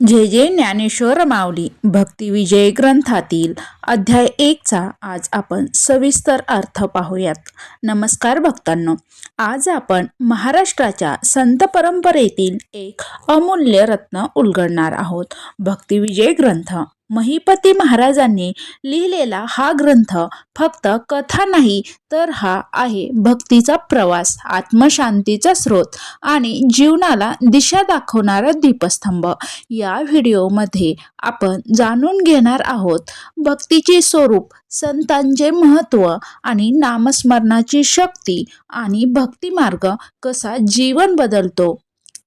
जे जे ज्ञानेश्वर माऊली भक्तिविजय ग्रंथातील अध्याय एकचा आज आपण सविस्तर अर्थ पाहूयात. नमस्कार भक्तांनो आज आपण महाराष्ट्राच्या संत परंपरेतील एक अमूल्य रत्न उलगडणार आहोत. भक्तिविजय ग्रंथ महिपती महाराजांनी लिहिलेला हा ग्रंथ फक्त कथा नाही तर हा आहे भक्तीचा प्रवास आत्मशांतीचा स्रोत आणि जीवनाला दिशा दाखवणारा दीपस्तंभ. या व्हिडिओमध्ये आपण जाणून घेणार आहोत भक्तीचे स्वरूप संतांचे महत्त्व आणि नामस्मरणाची शक्ती आणि भक्तिमार्ग कसा जीवन बदलतो.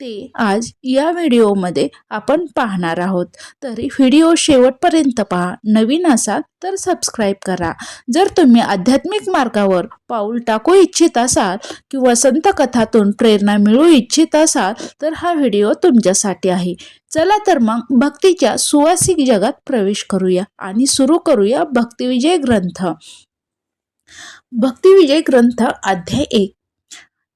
ते आज या व्हिडिओमध्ये आपण पाहणार आहोत. तरी व्हिडिओ शेवटपर्यंत पहा. नवीन असाल तर सबस्क्राईब करा. जर तुम्ही आध्यात्मिक मार्गावर पाऊल टाकू इच्छित असाल किंवा संत कथातून प्रेरणा मिळू इच्छित असाल तर हा व्हिडिओ तुमच्यासाठी आहे. चला तर मग भक्तीच्या सुवासिक जगात प्रवेश करूया आणि सुरू करूया भक्तिविजय ग्रंथ. भक्तिविजय ग्रंथ अध्याय एक.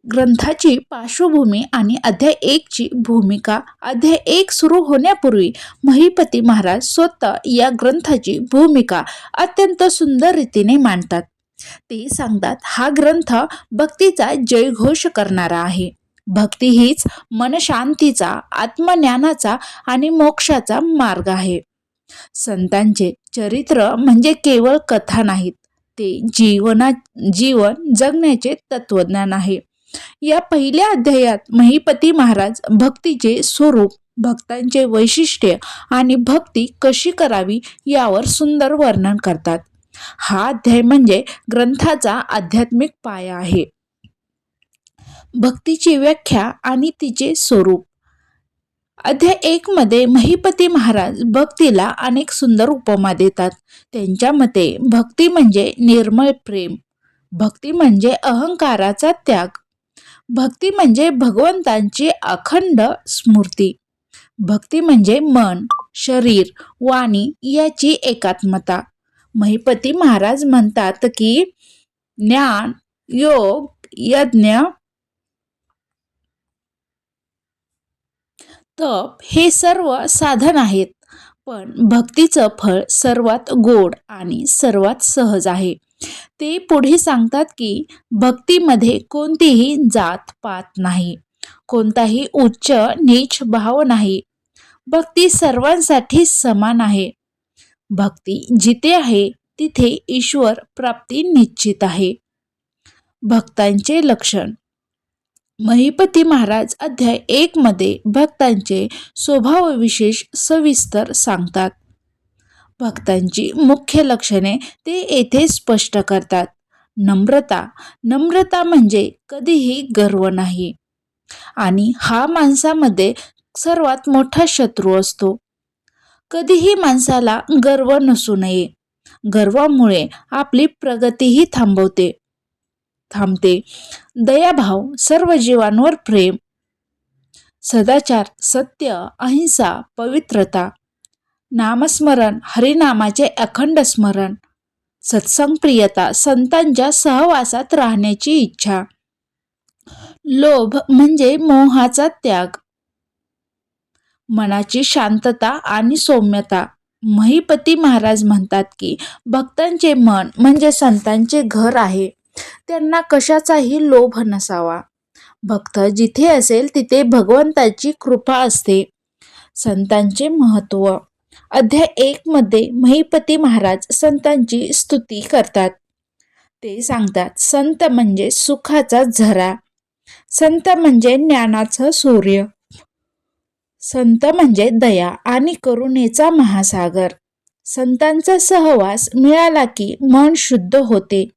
ग्रंथाची पार्श्वभूमी आणि अध्याय एकची भूमिका. अध्याय एक सुरू होण्यापूर्वी महिपती महाराज स्वतः या ग्रंथाची भूमिका अत्यंत सुंदर रीतीने मांडतात. ते सांगतात हा ग्रंथ भक्तीचा जयघोष करणारा आहे. भक्ती हीच मनशांतीचा आत्मज्ञानाचा आणि मोक्षाचा मार्ग आहे. संतांचे चरित्र म्हणजे केवळ कथा नाहीत. ते जीवना जीवन जगण्याचे तत्वज्ञान आहे. या पहिल्या अध्यायात महिपती महाराज भक्तीचे स्वरूप भक्तांचे वैशिष्ट्य आणि भक्ती कशी करावी यावर सुंदर वर्णन करतात. हा अध्याय म्हणजे ग्रंथाचा आध्यात्मिक पाया आहे. भक्तीची व्याख्या आणि तिचे स्वरूप. अध्याय एक मध्ये महिपती महाराज भक्तीला अनेक सुंदर उपमा देतात. त्यांच्या मते भक्ती म्हणजे निर्मळ प्रेम भक्ती म्हणजे अहंकाराचा त्याग भक्ती म्हणजे भगवंतांची अखंड स्मृती भक्ती म्हणजे मन शरीर वाणी याची एकात्मता. महिपती महाराज म्हणतात की ज्ञान योग यज्ञ तप हे सर्व साधन आहेत. पण भक्तीचं फळ सर्वात गोड आणि सर्वात सहज आहे. ते पुढे सांगतात की भक्तीमध्ये कोणतीही जात पात नाही. कोणताही उच्च नीच भाव नाही. भक्ती सर्वांसाठी समान आहे. भक्ती जिथे आहे तिथे ईश्वर प्राप्ती निश्चित आहे. भक्तांचे लक्षण. महिपती महाराज अध्याय एक मध्ये भक्तांचे स्वभावविशेष सविस्तर सांगतात. भक्तांची मुख्य लक्षणे ते येथे स्पष्ट करतात. नम्रता नम्रता म्हणजे कधीही गर्व नाही. आणि हा माणसामध्ये सर्वात मोठा शत्रू असतो. कधीही माणसाला गर्व नसू नये. गर्वामुळे आपली प्रगतीही थांबवते. थांबते. दयाभाव सर्व जीवांवर प्रेम. सदाचार सत्य अहिंसा पवित्रता नामस्मरण हरिनामाचे अखंड स्मरण सत्संगप्रियता संतांच्या सहवासात राहण्याची इच्छा. लोभ म्हणजे मोहाचा त्याग. मनाची शांतता आणि सौम्यता. महिपती महाराज म्हणतात की भक्तांचे मन म्हणजे संतांचे घर आहे. त्यांना कशाचाही लोभ नसावा. भक्त जिथे असेल तिथे भगवंताची कृपा असते. संतांचे महत्त्व अध्याय एक मध्ये महिपती महाराज संतांची स्तुती करतात. ते सांगतात संत म्हणजे सुखाचा झरा. संत म्हणजे ज्ञानाचा सूर्य. संत म्हणजे दया आणि करुणेचा महासागर. संतांचा सहवास मिळाला की मन शुद्ध होते.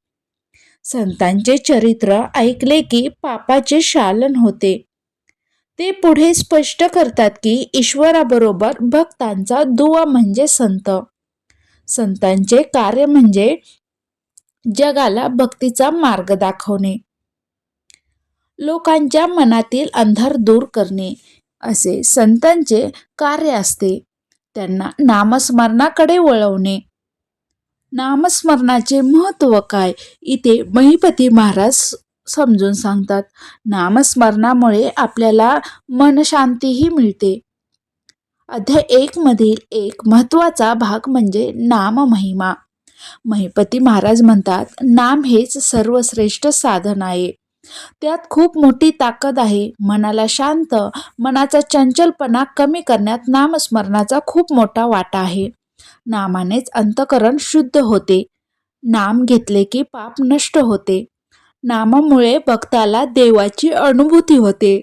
संतांचे चरित्र ऐकले की पापाचे शालन होते. ते पुढे स्पष्ट करतात की ईश्वराबरोबर भक्तांचा दुवा म्हणजे संत. संतांचे कार्य म्हणजे जगाला भक्तीचा मार्ग दाखवणे. लोकांच्या मनातील अंधार दूर करणे असे संतांचे कार्य असते. त्यांना नामस्मरणाकडे वळवणे. नामस्मरणाचे महत्त्व काय? इथे महिपती महाराज समजून सांगतात. नामस्मरणामुळे आपल्याला मनशांतीही मिळते. अध्याय एक मधील एक महत्त्वाचा भाग म्हणजे नाम महिमा महिपती महाराज म्हणतात नाम हेच सर्वश्रेष्ठ साधन आहे. त्यात खूप मोठी ताकद आहे. मनाला शांत मनाचा चंचलपणा कमी करण्यात नामस्मरणाचा खूप मोठा वाटा आहे. नामानेच अंतकरण शुद्ध होते. नाम घेतले की पाप नष्ट होते. नामामुळे भक्ताला देवाची अनुभूती होते.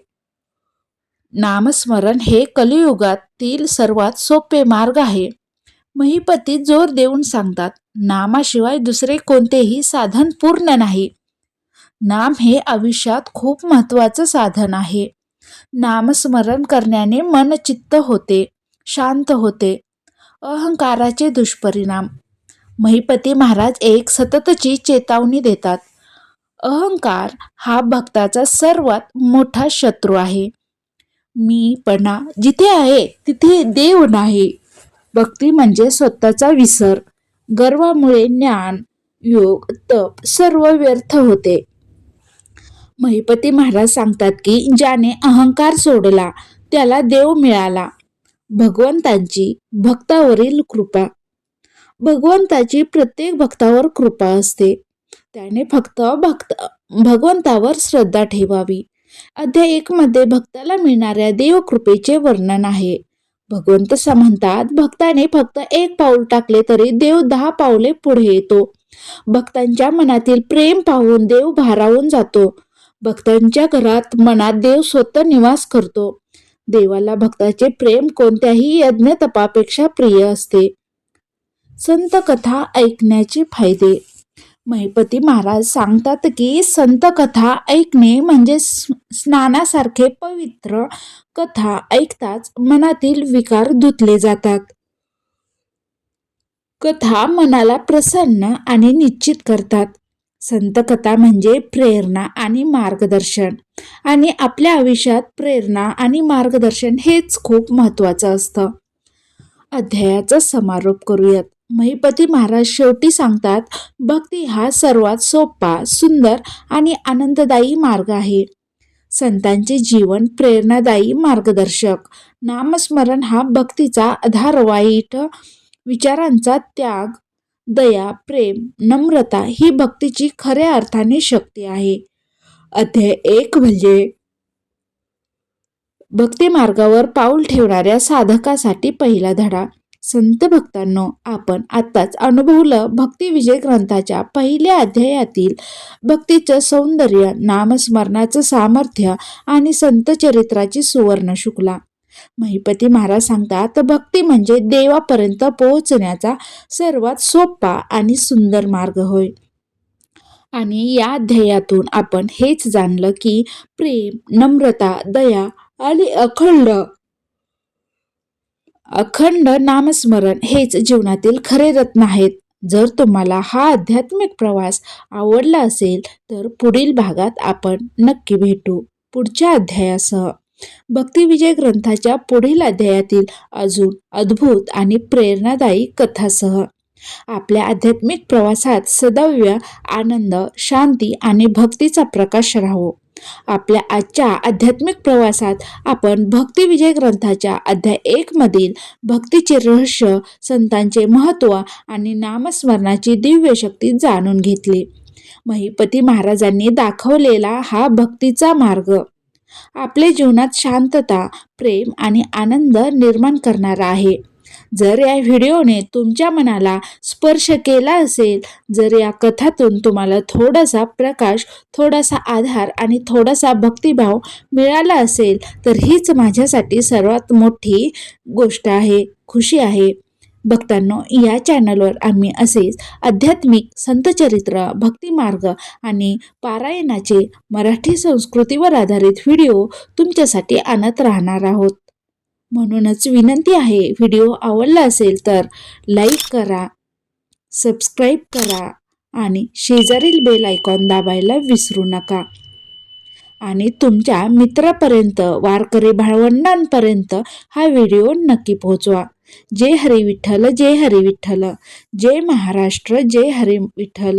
नामस्मरण हे कलियुगातील सर्वात सोपे मार्ग आहे. महिपती जोर देऊन सांगतात नामाशिवाय दुसरे कोणतेही साधन पूर्ण नाही. नाम हे आयुष्यात खूप महत्त्वाचं साधन आहे. नामस्मरण करण्याने मन चित्त होते शांत होते. अहंकाराचे दुष्परिणाम. महिपती महाराज एक सततची चेतावणी देतात. अहंकार हा भक्ताचा सर्वात मोठा शत्रू आहे. मीपणा जिथे आहे तिथे देव नाही. भक्ती म्हणजे स्वतःचा विसर गर्वामुळे ज्ञान योग तप सर्व व्यर्थ होते. महिपती महाराज सांगतात की ज्याने अहंकार सोडला त्याला देव मिळाला. भगवंतांची भक्तावरील कृपा. भगवंताची प्रत्येक भक्तावर कृपा असते. त्याने फक्त भक्त भगवंतावर श्रद्धा ठेवावी. अध्याय एक मध्ये भक्ताला मिळणाऱ्या देवकृपेचे वर्णन आहे. भगवंत म्हणतात भक्ताने फक्त एक पाऊल टाकले तरी देव दहा पावले पुढे येतो. भक्तांच्या मनातील प्रेम पाहून देव भारावून जातो. भक्तांच्या घरात मनात देव स्वतः निवास करतो. देवाला भक्ताचे प्रेम कोणत्याही यज्ञ तपापेक्षा प्रिय असते. संत कथा ऐकण्याचे फायदे महिपती महाराज सांगतात की संत कथा ऐकणे म्हणजे स्नानासारखे पवित्र कथा ऐकताच मनातील विकार धुतले जातात. कथा मनाला प्रसन्न आणि निश्चित करतात. संत कथा म्हणजे प्रेरणा आणि मार्गदर्शन. आणि आपल्या आयुष्यात प्रेरणा आणि मार्गदर्शन हेच खूप महत्त्वाचं असतं. अध्यायाचा समारोप करूयात. महिपती महाराज शेवटी सांगतात भक्ती हा सर्वात सोपा सुंदर आणि आनंददायी मार्ग आहे. संतांचे जीवन प्रेरणादायी मार्गदर्शक. नामस्मरण हा भक्तीचा आधार वाईट विचारांचा त्याग दया प्रेम नम्रता ही भक्तीची खऱ्या अर्थाने शक्ती आहे. अध्याय एक म्हणजे भक्ती मार्गावर पाऊल ठेवणाऱ्या साधकासाठी पहिला धडा. संत भक्तांनो आपण आत्ताच अनुभवलं भक्ती विजय ग्रंथाच्या पहिल्या अध्यायातील भक्तीचं सौंदर्य नामस्मरणाचं सामर्थ्य आणि संत चरित्राची सुवर्ण शुक्ला. महिपती महाराज सांगतात भक्ती म्हणजे देवापर्यंत पोहोचण्याचा सर्वात सोपा आणि सुंदर मार्ग होय. आणि या अध्यायातून आपण हेच जाणलं की प्रेम नम्रता दया आणि अखंड अखंड नामस्मरण हेच जीवनातील खरे रत्न आहेत. जर तुम्हाला हा आध्यात्मिक प्रवास आवडला असेल तर पुढील भागात आपण नक्की भेटू. पुढच्या अध्यायासह. भक्तिविजय ग्रंथाच्या पुढील अध्यायातील अजून अद्भुत आणि प्रेरणादायी कथासह. आपल्या आध्यात्मिक प्रवासात सदैव आनंद शांती आणि भक्तीचा प्रकाश राहो. आपल्या आजच्या आध्यात्मिक प्रवासात आपण भक्तिविजय ग्रंथाच्या अध्याय एकमधील भक्तीचे रहस्य संतांचे महत्त्व आणि नामस्मरणाची दिव्य शक्ती जाणून घेतली. महिपती महाराजांनी दाखवलेला हा भक्तीचा मार्ग. आपल्या जीवनात शांतता प्रेम आणि आनंद निर्माण करणारा आहे. जर या व्हिडिओने तुमच्या मनाला स्पर्श केला असेल जर या कथातून तुम्हाला थोडासा प्रकाश थोडासा आधार आणि थोडासा भक्तिभाव मिळाला असेल तर हीच माझ्यासाठी सर्वात मोठी गोष्ट आहे खुशी आहे. भक्तांनो या चॅनलवर आम्ही असेच आध्यात्मिक संतचरित्र भक्तिमार्ग आणि पारायणाचे मराठी संस्कृतीवर आधारित व्हिडिओ तुमच्यासाठी आणत राहणार आहोत. म्हणूनच विनंती आहे व्हिडिओ आवडला असेल तर लाईक करा सबस्क्राईब करा आणि शेजारील बेल आयकॉन दाबायला विसरू नका. आणि तुमच्या मित्रापर्यंत वारकरी भावंडांपर्यंत हा व्हिडिओ नक्की पोहोचवा. जय हरी विठ्ठल जय हरी विठ्ठल जय महाराष्ट्र जय हरी विठ्ठल